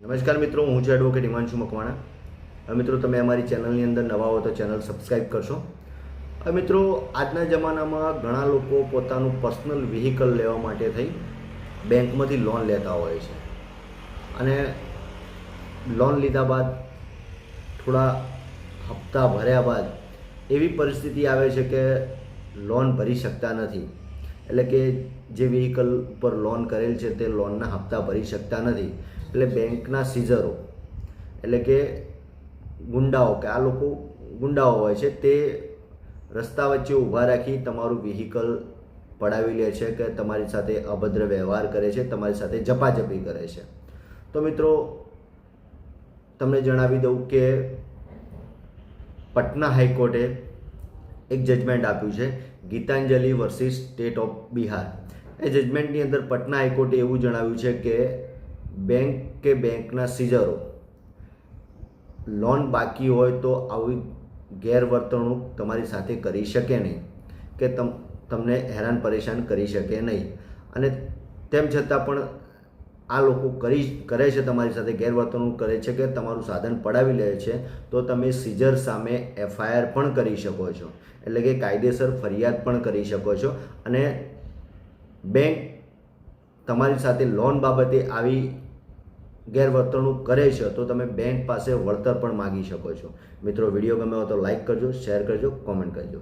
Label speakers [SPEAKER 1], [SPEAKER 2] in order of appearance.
[SPEAKER 1] નમસ્કાર મિત્રો, હું છું એડવોકેટ હિમાંશુ મકવાણા. મિત્રો, તમે અમારી ચેનલની અંદર નવા હો તો ચેનલ સબસ્ક્રાઈબ કરશો. મિત્રો, આજના જમાનામાં ઘણા લોકો પોતાનું પર્સનલ વ્હીકલ લેવા માટે થઈ બેંકમાંથી લોન લેતા હોય છે. અને લોન લીધા બાદ થોડા હપ્તા ભર્યા બાદ એવી પરિસ્થિતિ આવે છે કે લોન ભરી શકતા નથી. એટલે કે જે વ્હીકલ ઉપર લોન કરેલ છે તે લોનના હપ્તા ભરી શકતા નથી. એટલે બેંકના સીઝરો, એટલે કે ગુંડાઓ, કે આ લોકો ગુંડાઓ હોય છે, તે રસ્તા વચ્ચે ઊભા રાખી તમારું વ્હીકલ પડાવી લે છે કે તમારી સાથે અભદ્ર વ્યવહાર કરે છે, તમારી સાથે જપાજપી કરે છે. તો મિત્રો, તમને જણાવી દઉં કે પટના હાઈકોર્ટે એક જજમેન્ટ આપ્યું છે, Gitanjali versus state of Bihar. એ જજમેન્ટની અંદર પટના હાઈકોર્ટે એવું જણાવ્યું છે કે બેંક કે બેંકના સીઝરો. લોન બાકી હોય તો આવી ગેરવર્તણૂક તમારી સાથે કરી શકે નહીં કે તમ, તમને હેરાન પરેશાન કરી શકે નહીં. અને તેમ છતાં પણ આ લોકો કરી કરે છે તમારી સાથે ગેરવર્તણૂક, કરે છે કે તમારું સાધન પડાવી લે છે, તો તમે સીઝર સામે એફઆઈઆર પણ કરી શકો છો. એટલે કે કાયદેસર ફરિયાદ પણ કરી શકો છો. અને બેંક તમારી સાથે લોન બાબતે આવી ગેરવર્તણૂક કરે છે, તો તમે બેંક પાસે વળતર પણ માગી શકો છો. મિત્રો, વીડિયો ગમે હોય તો લાઈક કરજો, શેર કરજો, કોમેન્ટ કરજો.